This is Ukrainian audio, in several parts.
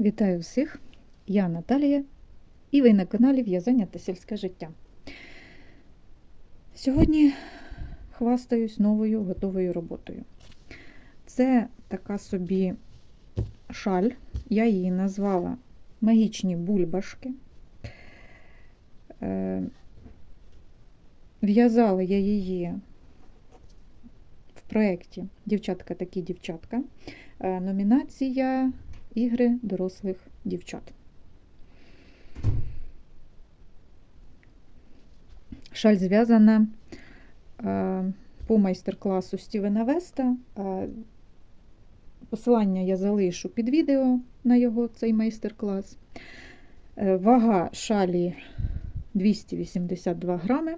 Вітаю всіх! Я Наталія і ви на каналі В'язання та сільське життя. Сьогодні хвастаюсь новою готовою роботою. Це така собі шаль, я її назвала Магічні бульбашки. Е, В'язала я її в проєкті Дівчатка такі дівчатка. Е, Номінація ігри дорослих дівчат. Шаль зв'язана е, по майстер-класу Стівена Веста. Е, Посилання я залишу під відео на його цей майстер-клас. Е, Вага шалі 282 грами,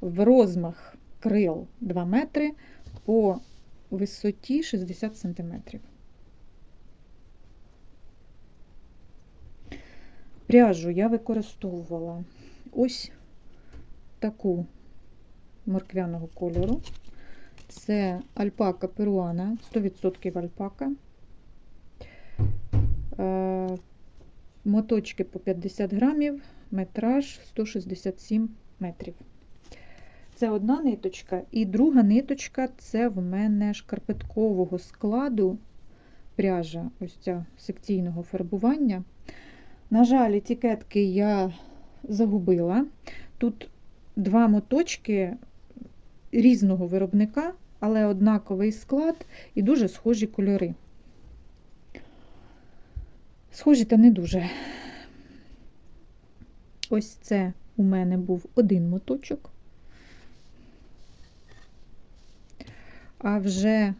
в розмах крил 2 метри по висоті 60 сантиметрів. Пряжу я використовувала ось таку морквяного кольору. Це альпака перуана, 100% альпака. Е, Моточки по 50 грамів, метраж 167 метрів. Це одна ниточка, і друга ниточка це в мене шкарпеткового складу пряжа, ось ця секційного фарбування. На жаль, етикетки я загубила. Тут два моточки різного виробника, але однаковий склад і дуже схожі кольори. Схожі та не дуже. Ось це у мене був один моточок. А вже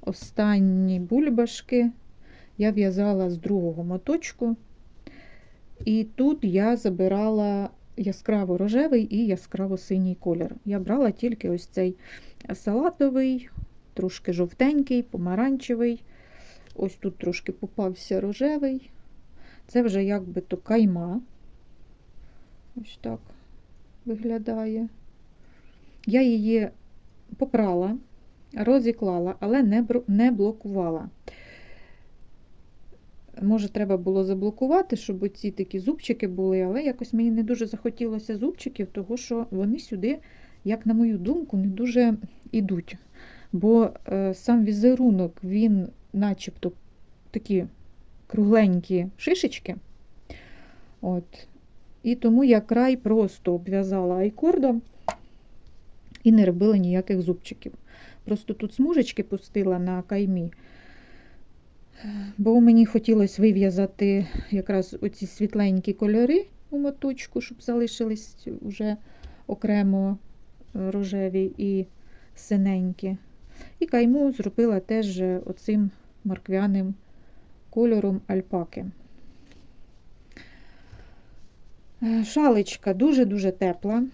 останні бульбашки я в'язала з другого моточку. І тут я забирала яскраво рожевий і яскраво синій колір. Я брала тільки ось цей салатовий, трошки жовтенький, помаранчевий. Ось тут трошки попався рожевий. Це вже якби то кайма. Ось так виглядає. Я її попрала, розіклала, але не блокувала. Може, треба було заблокувати, щоб оці такі зубчики були, але якось мені не дуже захотілося зубчиків, тому що вони сюди, як на мою думку, не дуже йдуть. Бо е, сам візерунок, він начебто такі кругленькі шишечки. От. І тому я край просто обв'язала айкордом і не робила ніяких зубчиків. Просто тут смужечки пустила на каймі. Бо мені хотілося вив'язати якраз оці світленькі кольори у моточку, щоб залишились вже окремо рожеві і синенькі. І кайму зробила теж оцим морквяним кольором альпаки. Шалечка дуже-дуже тепла,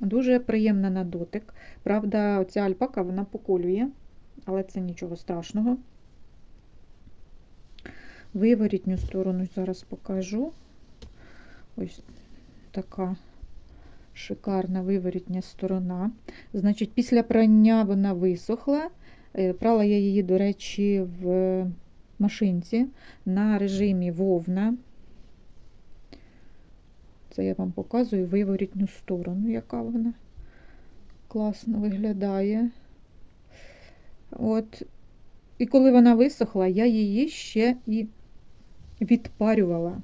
дуже приємна на дотик. Правда, оця альпака вона поколює, але це нічого страшного. Виворітню сторону зараз покажу. Ось така шикарна виворітня сторона. Значить, після прання вона висохла. Прала я її, до речі, в машинці на режимі вовна. Це я вам показую виворітню сторону, яка вона класно виглядає. От. І коли вона висохла, я її ще і відпарювала.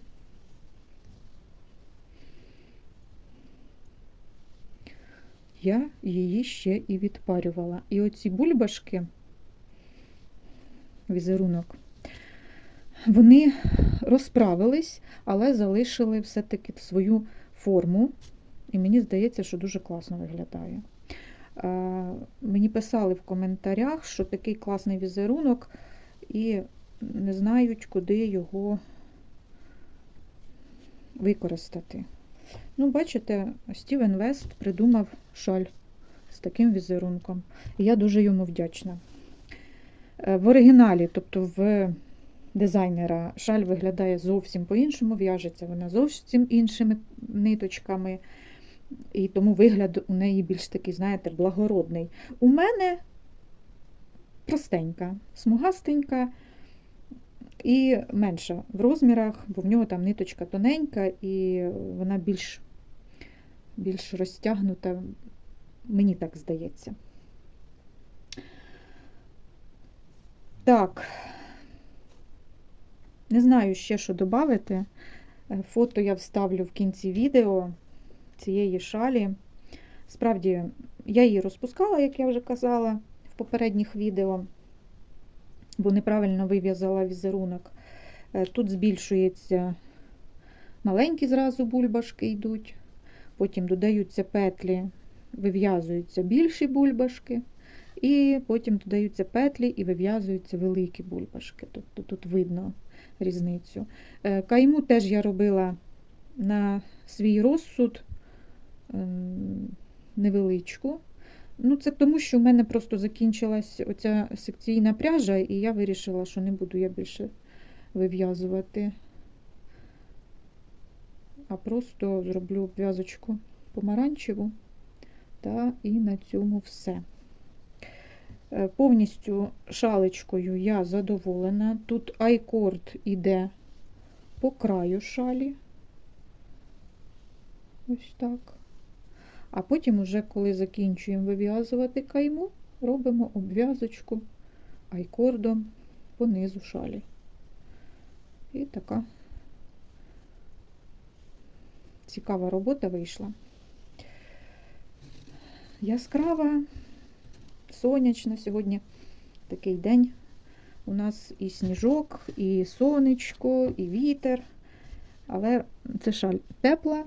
Я її ще і відпарювала. І оці бульбашки, візерунок, вони розправились, але залишили все-таки свою форму. І мені здається, що дуже класно виглядає. Мені писали в коментарях, що такий класний візерунок, і не знають, куди його використати. Ну, бачите, Стівен Вест придумав шаль з таким візерунком. І я дуже йому вдячна. В оригіналі, тобто в дизайнера, шаль виглядає зовсім по-іншому, в'яжеться вона зовсім іншими ниточками. І тому вигляд у неї більш такий, знаєте, благородний. У мене простенька, смугастенька, І менша в розмірах, бо в нього там ниточка тоненька і вона більш, більш розтягнута, мені так здається. Так, не знаю ще, що додати. Фото я вставлю в кінці відео цієї шалі. Справді, я її розпускала, як я вже казала в попередніх відео, бо неправильно вив'язала візерунок. Е, Тут збільшується маленькі зразу бульбашки йдуть, потім додаються петлі, вив'язуються більші бульбашки, і потім додаються петлі і вив'язуються великі бульбашки. Тобто тут видно різницю. Е, Кайму теж я робила на свій розсуд ем, невеличку. Ну, це тому, що в мене просто закінчилась оця секційна пряжа, і я вирішила, що не буду я більше вив'язувати, а просто зроблю обв'язочку помаранчеву, та і на цьому все. Е, Повністю шалечкою я задоволена. Тут айкорд іде по краю шалі. Ось так. А потім, уже, коли закінчуємо вив'язувати кайму, робимо обв'язочку айкордом по низу шалі. І така цікава робота вийшла. Яскрава, сонячна сьогодні такий день. У нас і сніжок, і сонечко, і вітер. Але це шаль тепла.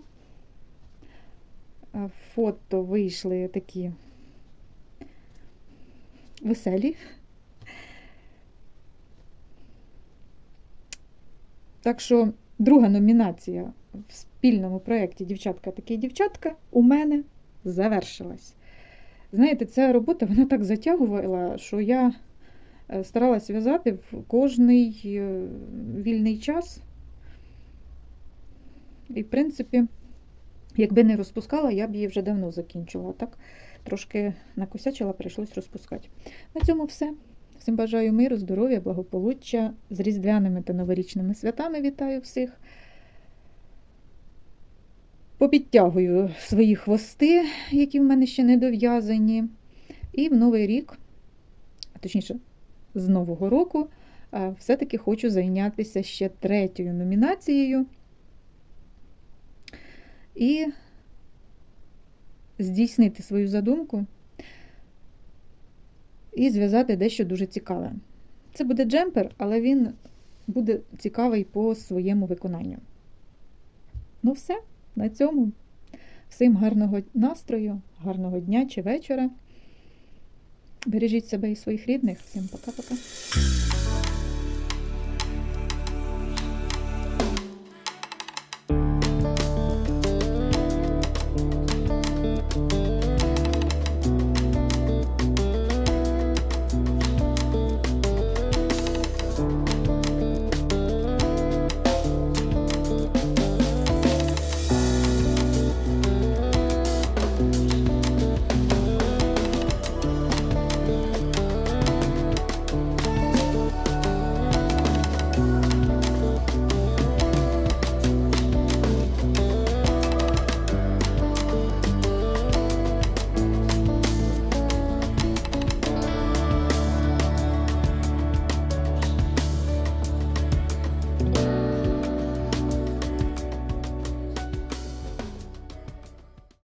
Е, Фото вийшли такі веселі. Так що друга номінація в спільному проєкті Дівчатка такі дівчатка у мене завершилась. Знаєте, ця робота вона так затягувала, що я е, старалась в'язати в кожний е, вільний час. І, в принципі, якби не розпускала, я б її вже давно закінчила. Так, трошки накосячила, прийшлось розпускати. На цьому все. Всім бажаю миру, здоров'я, благополуччя. З різдвяними та новорічними святами вітаю всіх. Попідтягую свої хвости, які в мене ще не дов'язані. І в новий рік, а точніше, з Нового року, все-таки хочу зайнятися ще третьою номінацією. І здійснити свою задумку і зв'язати дещо дуже цікаве. Це буде джемпер, але він буде цікавий по своєму виконанню. Ну, все, на цьому. Всім гарного настрою, гарного дня чи вечора. Бережіть себе і своїх рідних. Всім пока-пока.